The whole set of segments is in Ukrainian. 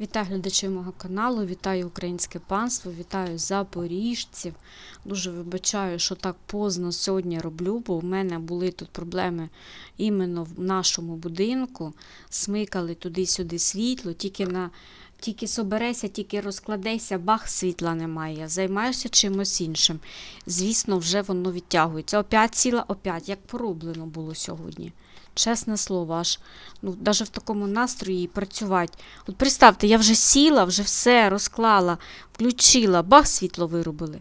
Вітаю глядачів мого каналу, вітаю українське панство, вітаю запоріжців. Дуже вибачаю, що так поздно сьогодні роблю, бо в мене були тут проблеми іменно в нашому будинку. Смикали туди-сюди світло, тільки на тільки собереся, тільки розкладеся, бах, світла немає. Займаюся чимось іншим. Звісно, вже воно відтягується. Опять сіла, опять, як пороблено було сьогодні. Чесне слово, аж ну, навіть в такому настрої працювати. От представте, я вже сіла, вже все розклала, включила, бах, світло вирубили.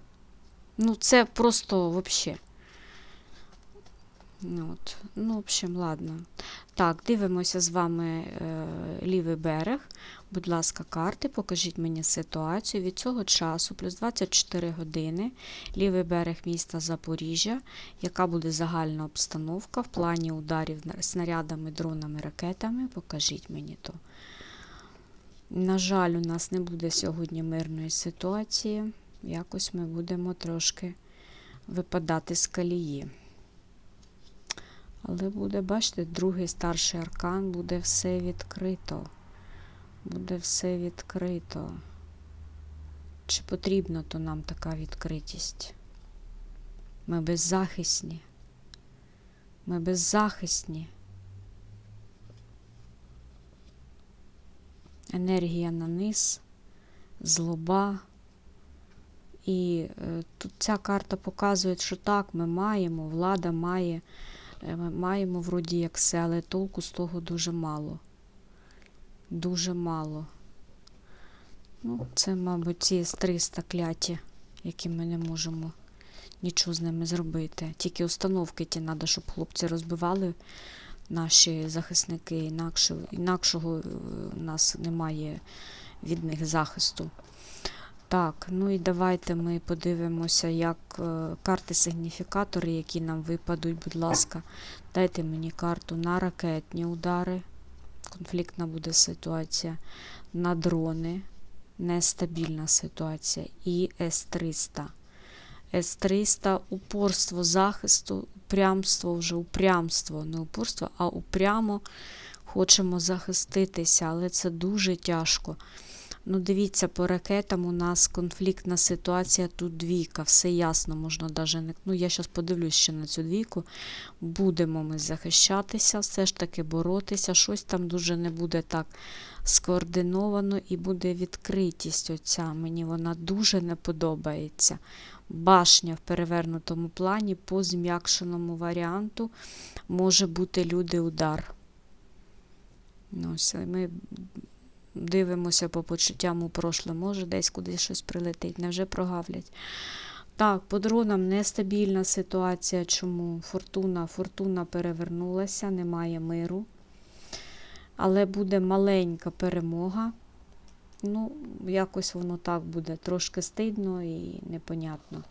Ну, це просто взагалі. Ну, от. ну, в общем, ладно. Так, дивимося з вами е, лівий берег. Будь ласка, карти, покажіть мені ситуацію. Від цього часу, плюс 24 години, лівий берег міста Запоріжжя, яка буде загальна обстановка в плані ударів снарядами, дронами, ракетами. Покажіть мені то. На жаль, у нас не буде сьогодні мирної ситуації. Якось ми будемо трошки випадати з колії. Але буде, бачите, другий старший аркан, буде все відкрито. Буде все відкрито. Чи потрібна то нам така відкритість? Ми беззахисні. Ми беззахисні. Енергія на низ, злоба. І е, тут ця карта показує, що так, ми маємо, влада має, е, ми маємо вроді як все, але толку з того дуже мало. Дуже мало. Ну, це, мабуть, ці С-300 кляті, які ми не можемо нічого з ними зробити. Тільки установки ті треба, щоб хлопці розбивали наші захисники, інакше, інакшого е, у нас немає від них захисту. Так, ну і давайте ми подивимося, як е, карти сигніфікатори, які нам випадуть, будь ласка. Дайте мені карту на ракетні удари. Конфліктна буде ситуація. На дрони. Нестабільна ситуація. І С-300. С-300 упорство захисту, упрямство вже упрямство, не упорство, а упрямо хочемо захиститися, але це дуже тяжко. Ну, дивіться, по ракетам у нас конфліктна ситуація, тут двійка, все ясно, можна даже не. Ну, я зараз подивлюсь ще на цю двійку. Будемо ми захищатися, все ж таки боротися. Щось там дуже не буде так скоординовано і буде відкритість. Оця. Мені вона дуже не подобається. Башня в перевернутому плані, по зм'якшеному варіанту може бути люди удар. Ну, ось, ми дивимося по почуттям у прошле, може десь кудись щось прилетить, невже прогавлять. Так, по дронам нестабільна ситуація. Чому? Фортуна, фортуна перевернулася, немає миру. Але буде маленька перемога. Ну, якось воно так буде трошки стидно і непонятно.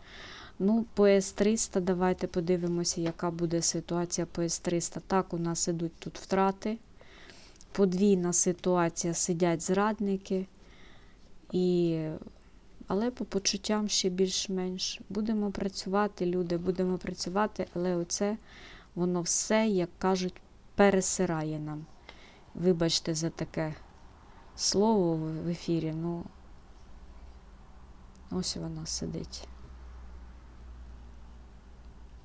Ну, по С-300 давайте подивимося, яка буде ситуація по С-300. Так, у нас ідуть тут втрати подвійна ситуація, сидять зрадники, і... але по почуттям ще більш-менш. Будемо працювати, люди, будемо працювати, але оце воно все, як кажуть, пересирає нам. Вибачте за таке слово в ефірі, ну ось вона сидить.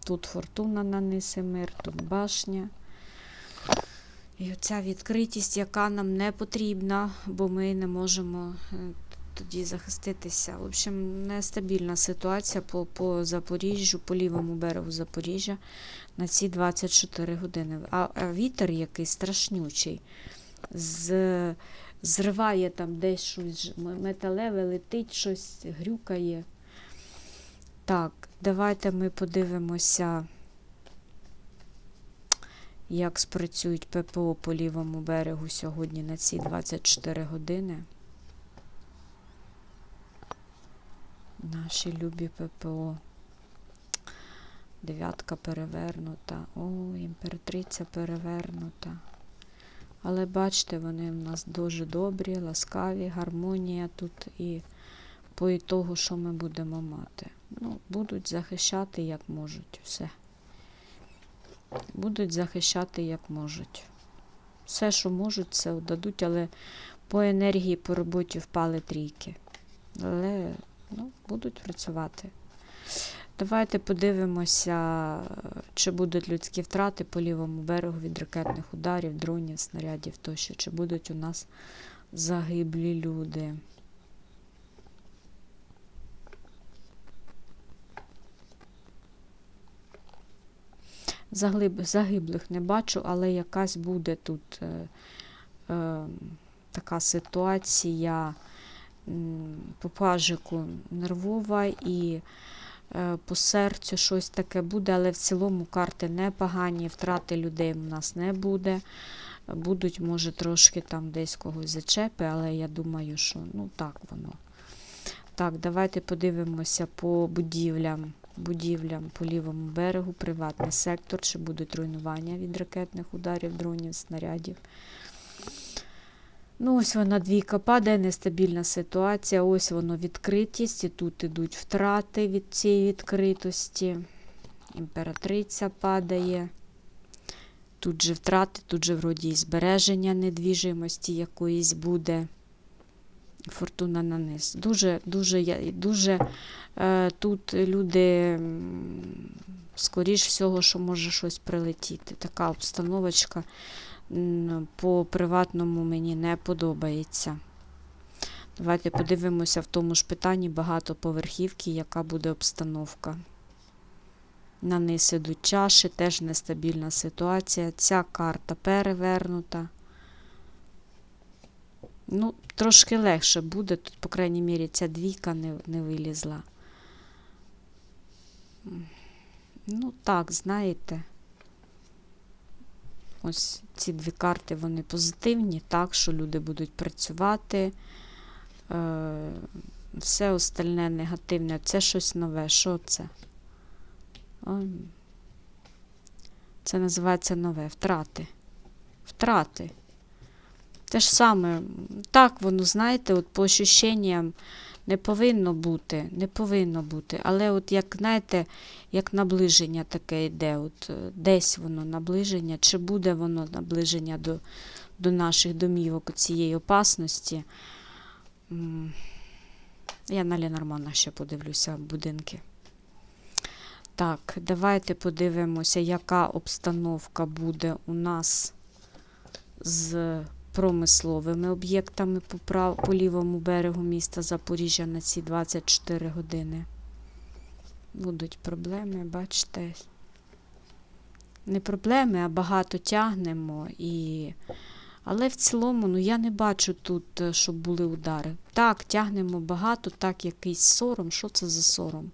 Тут фортуна нанесе мир, тут башня. І оця відкритість, яка нам не потрібна, бо ми не можемо е, тоді захиститися. В общем, нестабільна ситуація по, по Запоріжжю, по лівому берегу Запоріжжя на ці 24 години. А, вітер який страшнючий. З, зриває там десь щось металеве, летить щось, грюкає. Так, давайте ми подивимося як спрацюють ППО по лівому берегу сьогодні на ці 24 години. Наші любі ППО. Дев'ятка перевернута. О, імператриця перевернута. Але бачите, вони в нас дуже добрі, ласкаві, гармонія тут і по ітогу, що ми будемо мати. Ну, будуть захищати як можуть. Все будуть захищати як можуть. Все, що можуть, це дадуть, але По енергії, по роботі впали трійки. Але ну, будуть працювати. Давайте подивимося, чи будуть людські втрати по лівому берегу від ракетних ударів, дронів, снарядів тощо, чи будуть у нас загиблі люди. Загиблих не бачу, але якась буде тут е, е, така ситуація по пажику нервова і е, по серцю щось таке буде, але в цілому карти непогані, втрати людей у нас не буде. Будуть, може, трошки там десь когось зачепи, але я думаю, що ну так воно. Так, давайте подивимося по будівлям. Будівлям по лівому берегу, приватний сектор, чи будуть руйнування від ракетних ударів, дронів, снарядів. Ну, ось вона двійка падає, нестабільна ситуація. Ось воно відкритість, і тут ідуть втрати від цієї відкритості. Імператриця падає. Тут же втрати, тут же вроді і збереження недвіжимості якоїсь буде. Фортуна на низ. Дуже, дуже, дуже е, тут люди, скоріш всього, що може щось прилетіти. Така обстановочка по приватному мені не подобається. Давайте подивимося в тому ж питанні багатоповерхівки, яка буде обстановка. На низ ідуть чаші, теж нестабільна ситуація. Ця карта перевернута. Ну, трошки легше буде. Тут, по крайній мірі, ця двійка не, не вилізла. Ну, так, знаєте. Ось ці дві карти, вони позитивні, так, що люди будуть працювати. Е, все остальне негативне. Це щось нове. Що це? Це називається нове. Втрати. Втрати. Те ж саме, так воно, знаєте, от по ощущенням не повинно бути, не повинно бути. Але от як, знаєте, як наближення таке йде, от е, десь воно наближення, чи буде воно наближення до, до наших домівок цієї опасності. Я на Ленормана ще подивлюся будинки. Так, давайте подивимося, яка обстановка буде у нас з промисловими об'єктами по, прав... по лівому берегу міста Запоріжжя на ці 24 години. Будуть проблеми, бачите. Не проблеми, а багато тягнемо. І... Але в цілому, ну я не бачу тут, е, щоб були удари. Так, тягнемо багато, так, якийсь сором. Що це за сором?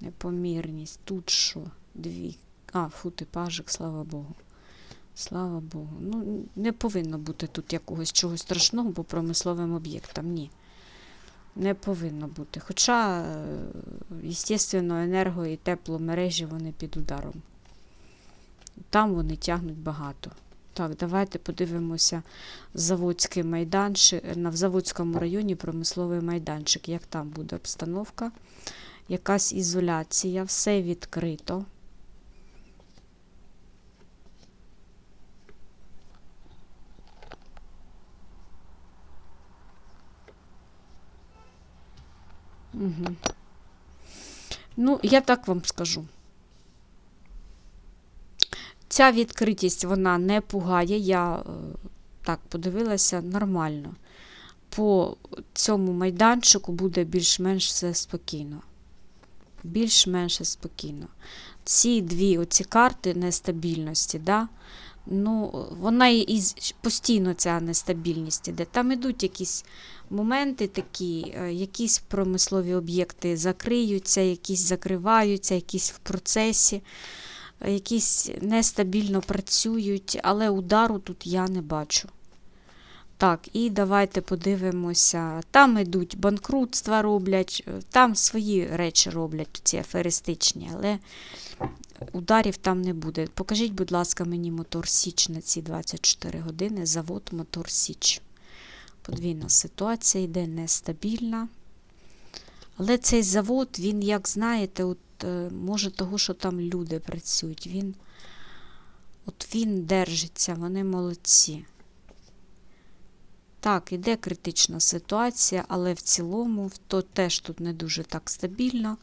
Непомірність. Тут що? Дві. А, фу, ти пажик, слава Богу. Слава Богу. Ну, не повинно бути тут якогось чогось страшного по промисловим об'єктам. Ні. Не повинно бути. Хоча, звісно, енерго і тепломережі вони під ударом. Там вони тягнуть багато. Так, давайте подивимося заводський майданчик, на в Заводському районі промисловий майданчик. Як там буде обстановка? Якась ізоляція, все відкрито. Угу. Ну, я так вам скажу. Ця відкритість вона не пугає. Я е, так подивилася нормально. По цьому майданчику буде більш-менш все спокійно. Більш-менш спокійно. Ці дві оці карти нестабільності, да? Ну, вона і, постійно ця нестабільність іде. Там ідуть якісь моменти такі, е, якісь промислові об'єкти закриються, якісь закриваються, якісь в процесі, е, якісь нестабільно працюють, але удару тут я не бачу. Так, і давайте подивимося. Там ідуть банкрутства роблять, е, там свої речі роблять, ці аферистичні, але ударів там не буде. Покажіть, будь ласка, мені мотор Січ на ці 24 години. Завод Мотор Січ. Подвійна ситуація йде нестабільна. Але цей завод, він, як знаєте, от, е, може того, що там люди працюють, він, от він держиться, вони молодці. Так, іде критична ситуація, але в цілому, то теж тут не дуже так стабільно.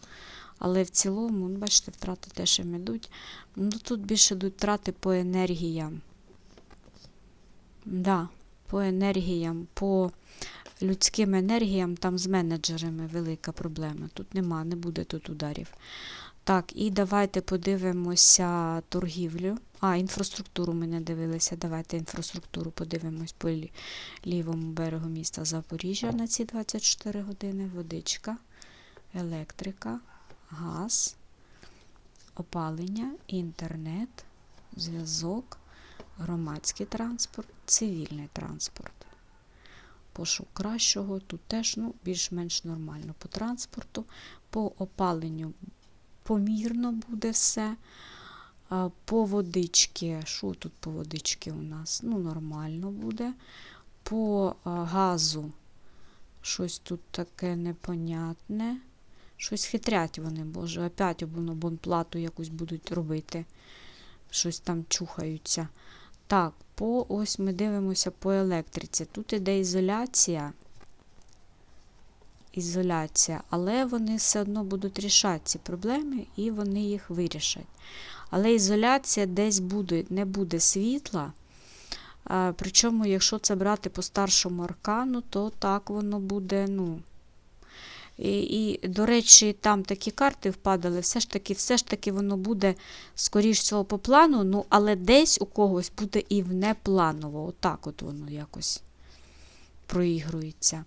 Але в цілому, ну, бачите, втрати теж їм йдуть. Ну, тут більше йдуть втрати по енергіям. Да, по енергіям, по людським енергіям, там з менеджерами велика проблема. Тут нема, не буде тут ударів. Так, і давайте подивимося торгівлю. А, інфраструктуру ми не дивилися. Давайте інфраструктуру подивимось по лівому берегу міста Запоріжжя на ці 24 години. Водичка, електрика, газ, опалення, інтернет, зв'язок, громадський транспорт, цивільний транспорт. Пошук кращого, тут теж ну, більш-менш нормально по транспорту, по опаленню помірно буде все. По водички, що тут по водички у нас? Ну, нормально буде. По газу щось тут таке непонятне. Щось хитрять вони, боже, опять воно бонплату якусь будуть робити. Щось там чухаються. Так, по ось ми дивимося по електриці. Тут іде ізоляція. Ізоляція, але вони все одно будуть рішати ці проблеми і вони їх вирішать. Але ізоляція десь буде, не буде світла. Причому, якщо це брати по старшому аркану, то так воно буде, ну. І, і, до речі, там такі карти впадали, все ж таки, все ж таки воно буде, скоріш всього, по плану, ну, але десь у когось буде і внепланово. Отак от воно якось проігрується.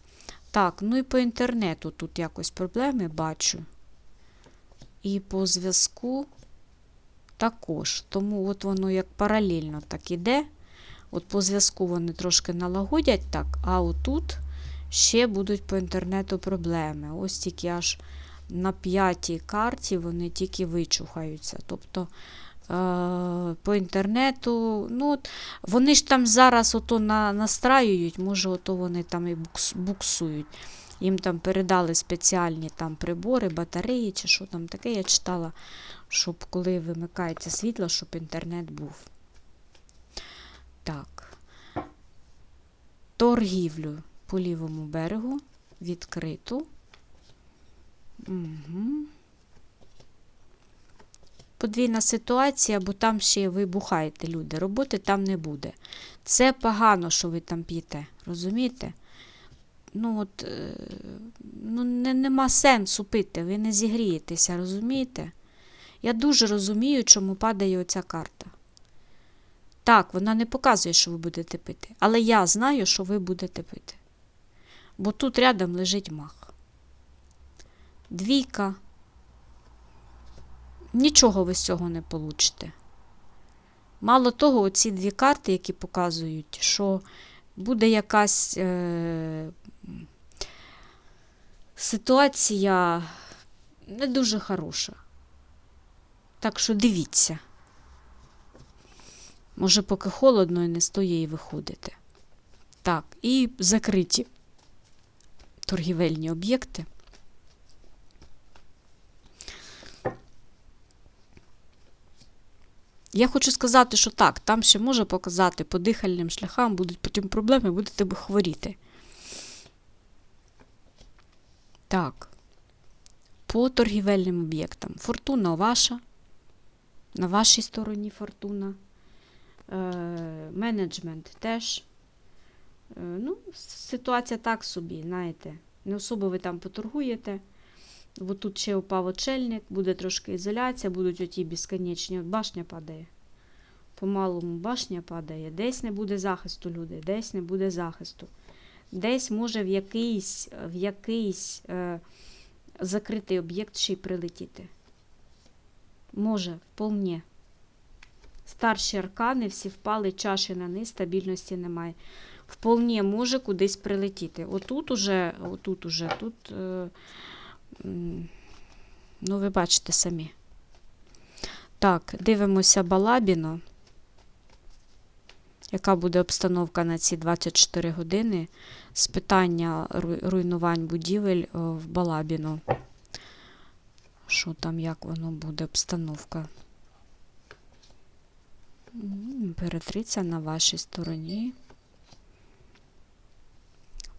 Так, ну і по інтернету тут якось проблеми бачу. І по зв'язку також. Тому от воно як паралельно так іде. От по зв'язку вони трошки налагодять так, а отут ще будуть по інтернету проблеми. Ось тільки аж на п'ятій карті вони тільки вичухаються. Тобто по інтернету, ну, вони ж там зараз ото на, настраюють, може, ото вони там і буксують. Їм там передали спеціальні там прибори, батареї чи що там таке. Я читала, щоб коли вимикається світло, щоб інтернет був. Так. Торгівлю по лівому берегу відкриту. Угу. Подвійна ситуація, бо там ще ви бухаєте, люди. Роботи там не буде. Це погано, що ви там п'єте. Розумієте? Ну, от, е, ну, не, нема сенсу пити, ви не зігрієтеся, розумієте? Я дуже розумію, чому падає оця карта. Так, вона не показує, що ви будете пити. Але я знаю, що ви будете пити. Бо тут рядом лежить мах. Двійка. Нічого ви з цього не получите. Мало того, оці дві карти, які показують, що буде якась е, ситуація не дуже хороша. Так що дивіться. Може, поки холодно і не стоїть і виходите. Так, і закриті торгівельні об'єкти. Я хочу сказати, що так, там ще може показати по дихальним шляхам, будуть потім проблеми, будете ви хворіти. Так, по торгівельним об'єктам. Фортуна ваша. На вашій стороні фортуна. Е, менеджмент теж. Е, ну, ситуація так собі, знаєте. Не особо ви там поторгуєте. Бо тут ще упав очельник, буде трошки ізоляція, будуть оті безконечні. От башня падає. Помалому башня падає. Десь не буде захисту, люди, десь не буде захисту. Десь може в якийсь, в якийсь е, закритий об'єкт ще й прилетіти. Може, вполне. Старші аркани всі впали, чаші на низ, стабільності немає. Вполне може кудись прилетіти. Отут уже, отут уже, тут, е, ну, ви бачите самі. Так, дивимося Балабіно. Яка буде обстановка на ці 24 години з питання руйнувань будівель е, в Балабіно? Що там, як воно буде, обстановка? Імператриця на вашій стороні.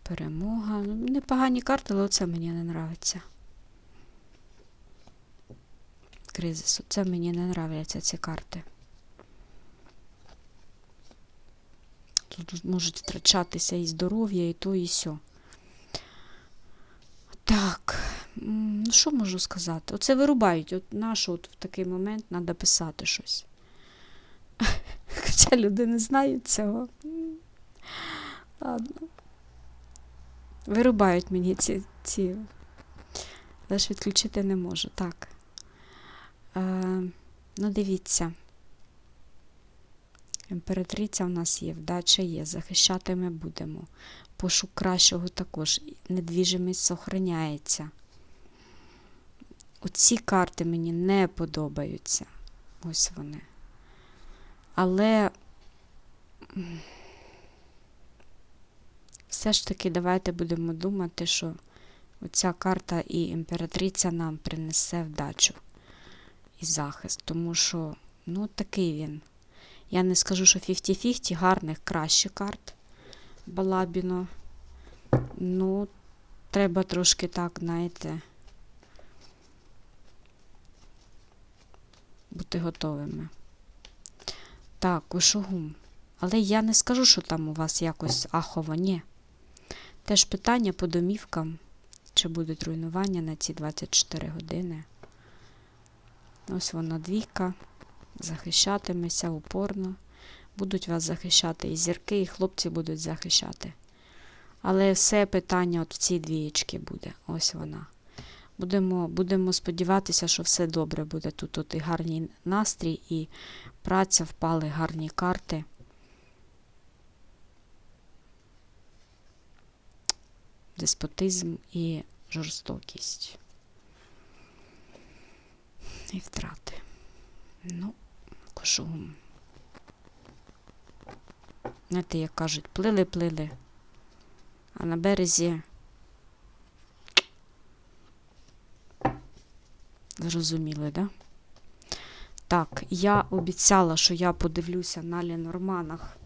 Перемога. Ну, непогані карти, але оце мені не нравиться. Кризис. Оце мені не нравляться ці карти. Тут можуть втрачатися і здоров'я, і то, і сьо. Так, ну що можу сказати? Оце вирубають. От нащо от в такий момент треба писати щось. Хоча люди не знають цього. Ладно. Вирубають мені ці. ці. Але ж відключити не можу. Так. Ну, дивіться. Імператриця в нас є, вдача є, захищати ми будемо. Пошук кращого також. Недвіжимість сохраняється. Оці карти мені не подобаються. Ось вони. Але все ж таки давайте будемо думати, що оця карта і імператриця нам принесе вдачу і захист. Тому що, ну, такий він. Я не скажу, що 50-50, гарних краще карт Балабіно. Ну, треба трошки так, знаєте, бути готовими. Так, Ушугум. Але я не скажу, що там у вас якось ахово, ні. Теж питання по домівкам, чи будуть руйнування на ці 24 години. Ось вона двійка захищатиметься упорно. Будуть вас захищати і зірки, і хлопці будуть захищати. Але все питання от в цій двієчці буде. Ось вона. Будемо, будемо сподіватися, що все добре буде. Тут, тут і гарний настрій, і праця, впали гарні карти. Деспотизм і жорстокість. І втрати. Ну, кошугум. Знаєте, як кажуть, плили-плили, а на березі зрозуміли, да? Так, я обіцяла, що я подивлюся на Ленорманах.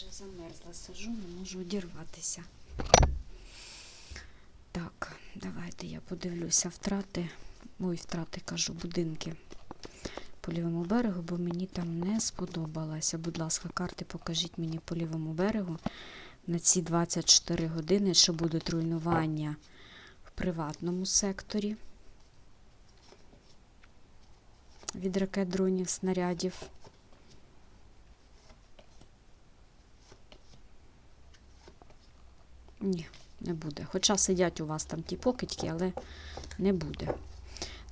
Вже замерзла, сижу, не можу одірватися. Так, давайте я подивлюся втрати. Ой, втрати кажу, будинки по лівому берегу, бо мені там не сподобалося. Будь ласка, карти покажіть мені по лівому берегу на ці 24 години, що будуть руйнування в приватному секторі від ракет дронів, снарядів. Ні, не буде. Хоча сидять у вас там ті покидьки, але не буде.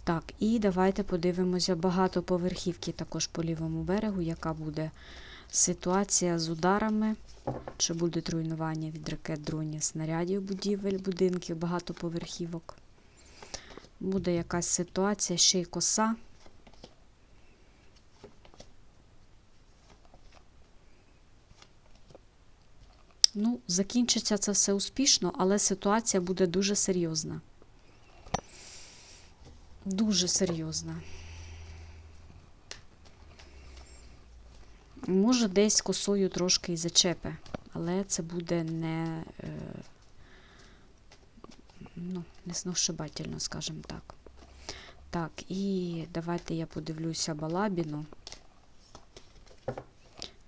Так, і давайте подивимося багатоповерхівки також по лівому берегу, яка буде ситуація з ударами, чи будуть руйнування від ракет, дронів, снарядів, будівель, будинків, багатоповерхівок. Буде якась ситуація, ще й коса. Ну, закінчиться це все успішно, але ситуація буде дуже серйозна. Дуже серйозна. Може, десь косою трошки і зачепе, але це буде не, е, ну, не сногсшибательно, скажімо так. Так, і давайте я подивлюся Балабіну.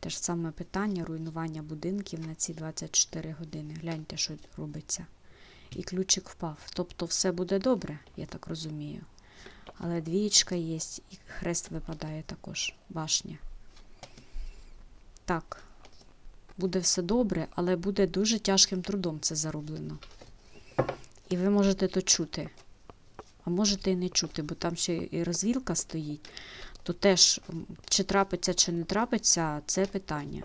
Те ж саме питання руйнування будинків на ці 24 години. Гляньте, що робиться. І ключик впав. Тобто все буде добре, я так розумію. Але двієчка є, і хрест випадає також, башня. Так, буде все добре, але буде дуже тяжким трудом це зароблено. І ви можете то чути. А можете і не чути, бо там ще і розвілка стоїть, то теж, чи трапиться, чи не трапиться, це питання.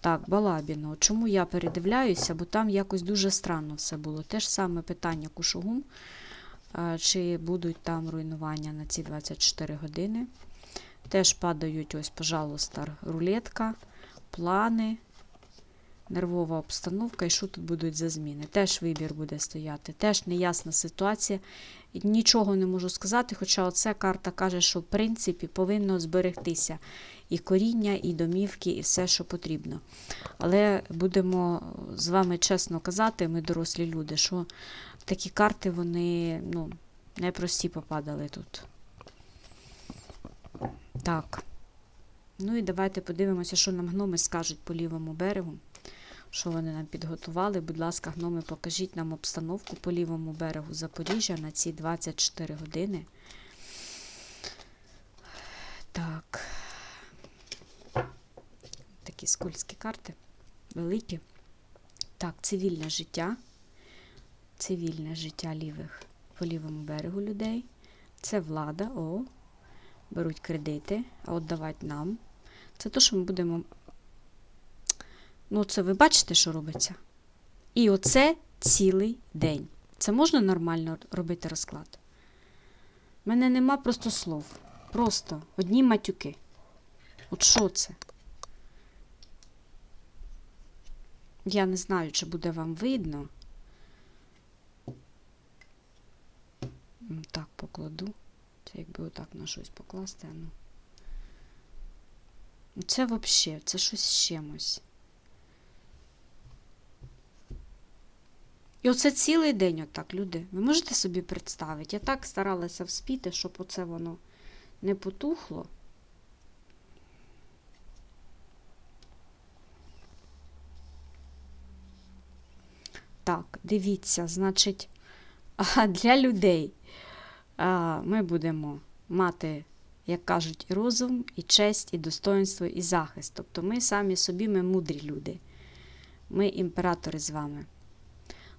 Так, Балабіно. Чому я передивляюся? Бо там якось дуже странно все було. Те ж саме питання Кушугум. Чи будуть там руйнування на ці 24 години? Теж падають, ось, пожалуйста, рулетка, плани, нервова обстановка і що тут будуть за зміни. Теж вибір буде стояти. Теж неясна ситуація. Нічого не можу сказати, хоча оця карта каже, що в принципі повинно зберегтися і коріння, і домівки, і все, що потрібно. Але будемо з вами чесно казати, ми дорослі люди, що такі карти вони ну, непрості попадали тут. Так. Ну і давайте подивимося, що нам гноми скажуть по лівому берегу. Що вони нам підготували. Будь ласка, гноми, покажіть нам обстановку по лівому берегу Запоріжжя на ці 24 години. Так. Такі скользькі карти. Великі. Так, цивільне життя. Цивільне життя лівих по лівому берегу людей. Це влада. О, беруть кредити, а от давати нам. Це те, що ми будемо. Ну, це ви бачите, що робиться? І оце цілий день. Це можна нормально робити розклад? У мене нема просто слов. Просто одні матюки. От що це? Я не знаю, чи буде вам видно. Так, покладу. Це якби отак на щось покласти. Ну, Це взагалі, це щось з чимось. І оце цілий день отак, люди. Ви можете собі представити? Я так старалася вспіти, щоб оце воно не потухло. Так, дивіться, значить, для людей ми будемо мати, як кажуть, і розум, і честь, і достоинство, і захист. Тобто ми самі собі, ми мудрі люди. Ми імператори з вами.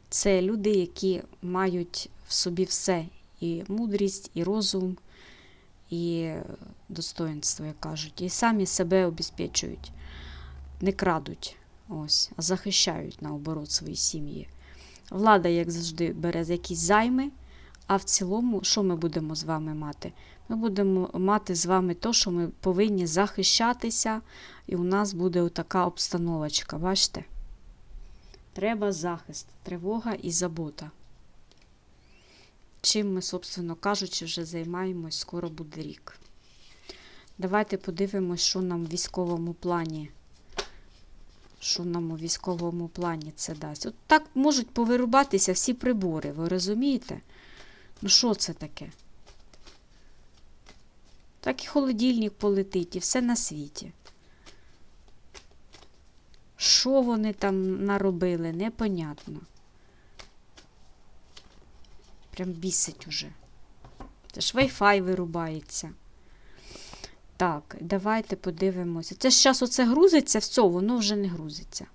Це люди, які мають в собі все: і мудрість, і розум, і достоинство, як кажуть, і самі себе обезпечують, не крадуть, ось, а захищають наоборот свої сім'ї. Влада, як завжди, бере якісь займи, а в цілому, що ми будемо з вами мати? Ми будемо мати з вами те, що ми повинні захищатися, і у нас буде отака обстановочка, бачите? Треба захист, тривога і забота. Чим ми, собственно кажучи, вже займаємось, скоро буде рік. Давайте подивимось, що нам в військовому плані. Що нам у військовому плані це дасть. От так можуть повирубатися всі прибори, ви розумієте? Ну, що це таке? Так і холодильник полетить, і все на світі. Що вони там наробили, непонятно. Прям бісить уже. Це ж Wi-Fi вирубається. Так, давайте подивимося. Це ж зараз оце грузиться, все, воно вже не грузиться.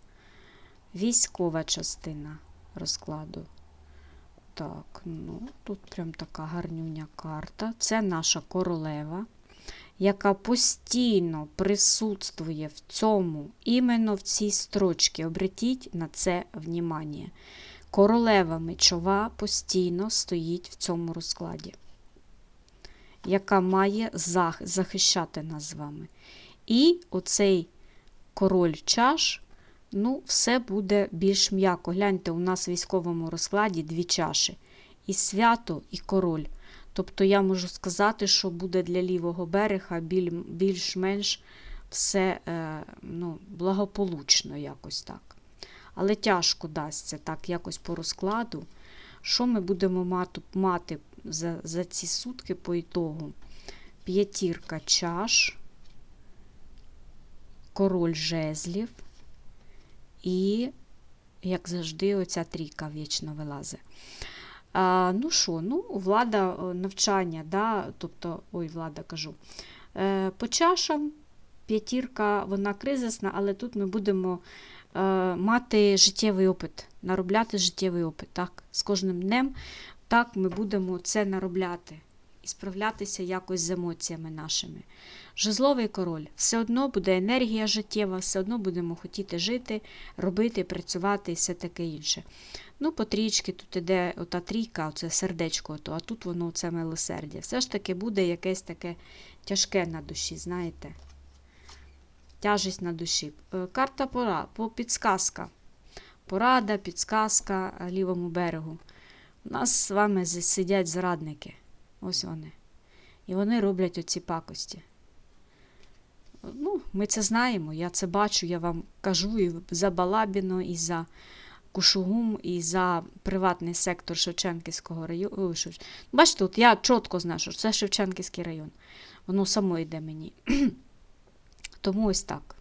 Військова частина розкладу. Так, ну, тут прям така гарнюня карта. Це наша королева, яка постійно присутствує в цьому, іменно в цій строчці. Обратіть на це внимание. Королева мечова постійно стоїть в цьому розкладі, яка має зах- захищати нас з вами. І оцей король чаш, ну, все буде більш м'яко. Гляньте, у нас в військовому розкладі дві чаші. І свято, і король. Тобто я можу сказати, що буде для лівого берега більш-менш все е, ну, благополучно якось так. Але тяжко дасться так якось по розкладу. Що ми будемо мати, за, за ці сутки по ітогу? П'ятірка чаш, король жезлів і, як завжди, оця трійка вічно вилазить. А, ну що, ну, влада, е, навчання, да, тобто, ой, влада кажу, е, по чашам п'ятірка, вона кризисна, але тут ми будемо е, мати життєвий опит, наробляти життєвий опит. Так? З кожним днем так ми будемо це наробляти і справлятися якось з емоціями нашими. Жезловий король, все одно буде енергія життєва, все одно будемо хотіти жити, робити, працювати і все таке інше. Ну, по трічки тут іде ота трійка, оце сердечко, ото, а тут воно це милосердя. Все ж таки буде якесь таке тяжке на душі, знаєте. Тяжесть на душі. Е, Карта пора, по підсказка. Порада, підсказка е, лівому берегу. У нас з вами сидять зрадники. Ось вони. І вони роблять оці пакості. Ну, ми це знаємо, я це бачу, я вам кажу і за Балабіно, і за Кушугум, і за приватний сектор Шевченківського району. Шев- Бачите, от я чітко знаю, що це Шевченківський район. Воно само йде мені. Тому ось так.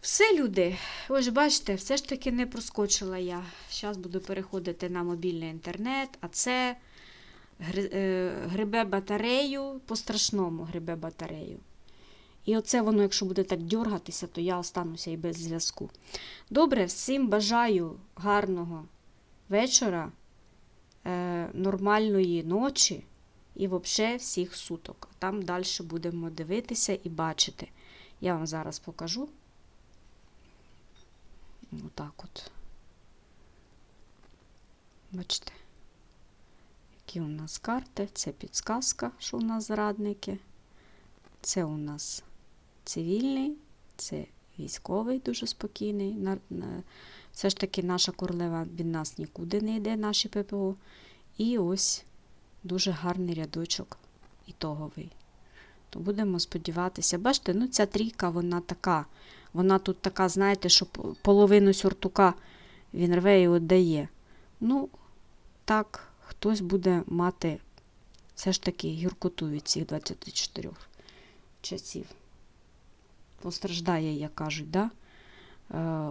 Все, люди. Ось бачите, все ж таки не проскочила я. Зараз буду переходити на мобільний інтернет, а це грибе батарею, по-страшному грибе батарею. І оце воно, якщо буде так дьоргатися, то я остануся і без зв'язку. Добре, всім бажаю гарного вечора, е, нормальної ночі і взагалі всіх суток. Там далі будемо дивитися і бачити. Я вам зараз покажу. Отак от. Бачите, які у нас карти. Це підсказка, що у нас зрадники. Це у нас цивільний, це військовий, дуже спокійний. Все ж таки наша королева від нас нікуди не йде, наші ППО. І ось дуже гарний рядочок ітоговий. То будемо сподіватися. Бачите, ну ця трійка, вона така. Вона тут така, знаєте, що половину сюртука він рве і віддає. Ну, так, хтось буде мати все ж таки гіркоту від цих 24 часів. Постраждає, як кажуть, да? Е,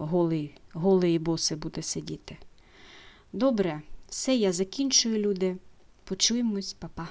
голий, голий і босий буде сидіти. Добре, все, я закінчую, люди. Почуємось, па-па.